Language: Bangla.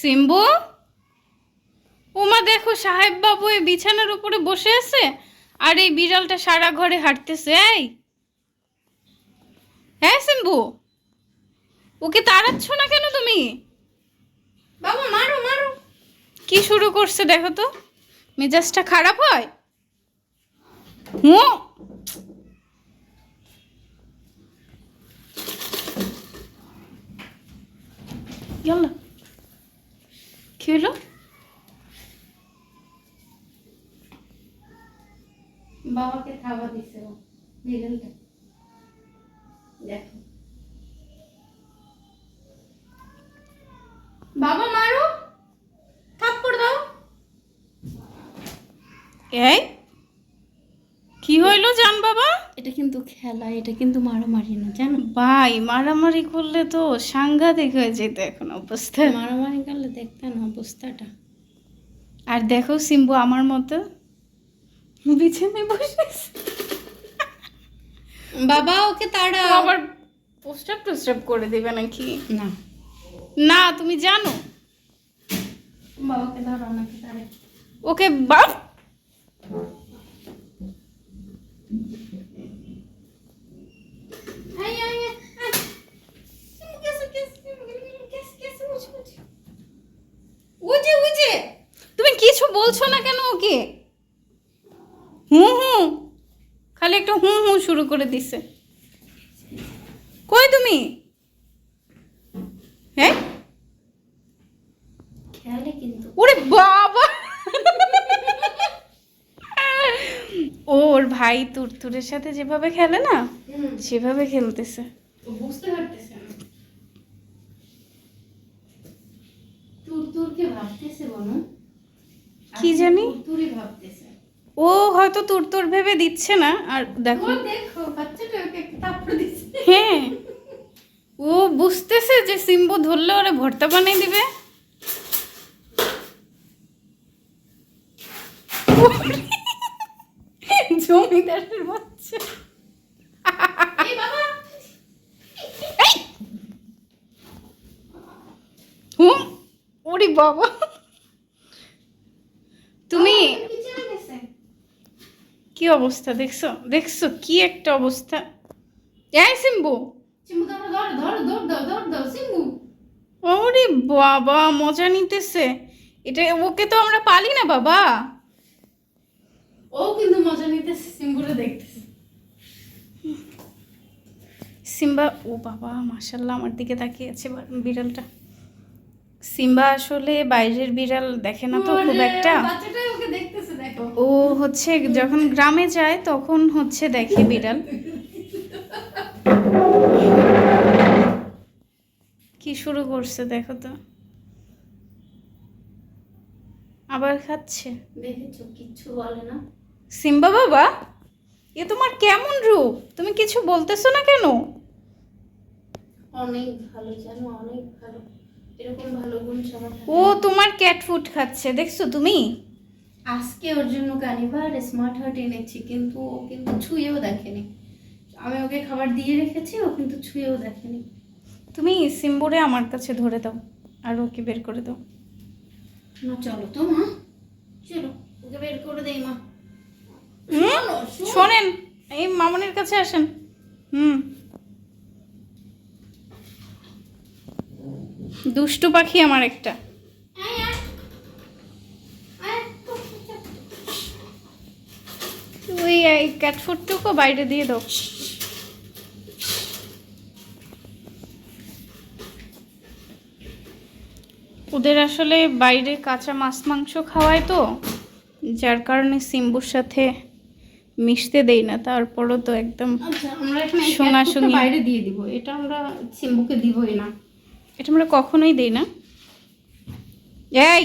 সিম্বু? ওমা দেখো, সাহেব বাবু এই বিছানার উপরে বসে আছে আর এই বিড়ালটা সারা ঘরে হাঁটতেছে, এই। হ্যাঁ সিম্বু? ওকে তাড়াচ্ছ না কেন তুমি? বাবা, মারো মারো। কি শুরু করছে দেখো তো। মেজাজটা খারাপ হয়? হুঁ ইয়াল্লা। কি হলো? বাবাকে খাবার দিছে ও। বিড়ালটা দেখো। বাবা মারো। থাপ্পড় দাও। এই? কি হইল জান বাবা? এটা কিন্তু খেলা এটা কিন্তু মারামারি না জানো? ভাই মারামারি করলে তো সাংঘাতিক হয়ে যেত এখন অবস্থা। মারামারি করলে দেখতেন অবস্থাটা। আর দেখো সিম্বু আমার মতো। বিছানায় বসে বাবা ওকে তাড়া আবার পোস্টার টোস্টার করে দেবে নাকি? না। না তুমি জানো। বাবাকে ধরো আমাকে তাড়ে ওকে বাপ হুঁ হুঁ খালি একটু হুঁ হুঁ শুরু করে দিছে। কই তুমি? হ্যাঁ? ওরে বাবা! ওর ভাই তুরতুরের সাথে যেভাবে খেলে না সেভাবে খেলতেছে। বুঝতে পারতেছে না। ভাবতেছে বনু কি জানি? ভাবতেছে। ও হয়তো তোর তোর ভেবে দিচ্ছে না আর দেখো। হ্যাঁ। ও বুঝতেছে যে সিম্বু ধরলে ওরে ভর্তা বানিয়ে দিবে। জমিদারের বাচ্চা! হুম? ওরে বাবা। কি অবস্থা? দেখছ? দেখছ কি একটা অবস্থা? এই সিম্বু! ওরে বাবা মজা নিতেছে। এটা ওকে তো আমরা পালি না বাবা। ও কিন্তু মজা নিতেছে সিম্বুরে দেখতেছে। সিম্বা ও বাবা মাশাল্লাহ আমার দিকে তাকিয়ে আছে বিড়ালটা। সিম্বা আসলে বাইরের বিড়াল দেখে না তো খুব একটা। বাচ্চাটাই ওকে দেখতেছে দেখো ও হচ্ছে যখন গ্রামে যায় তখন হচ্ছে দেখে বিড়াল। কি শুরু করছে দেখো তো। আবার খাচ্ছে? দেখেছ কিচ্ছু বলে না। সিম্বা বাবা এ তোমার কেমন রূপ? তুমি কিছু বলতেছো না কেন? অনেক ভালো জানো অনেক ভালো। এরকম ভালো গুণ সবার ও তোমার ক্যাট ফুড খাচ্ছে দেখছ তুমি? আজকে ওর জন্য কানিবার স্মার্ট হার্ট এনেছি কিন্তু ও কিন্তু ছুঁয়েও দেখেনি। আমি ওকে খাবার দিয়ে রেখেছি ও কিন্তু ছুঁয়েও দেখেনি। তুমি সিম্বুরে আমার কাছে ধরে দাও আর ওকে বের করে দাও। না চলো তো মা। চলো ওকে বের করে দেই মা। শোনেন এই মামনের কাছে আসেন। হুম। দুষ্টু পাখি আমার একটা। ওই এই ক্যাট ফুডটুকু বাইরে দিয়ে দাও। ওদের আসলে বাইরে কাঁচা মাছ মাংস খাওয়ায় তো যার কারণে সিম্বুর সাথে মিশতে দেই না তারপরও তো একদম আচ্ছা foodটা সঙ্গী। বাইরে দিয়ে দিব এটা আমরা সিম্বুকে দিবই না। এটা আমরা কখনোই দেই না। এই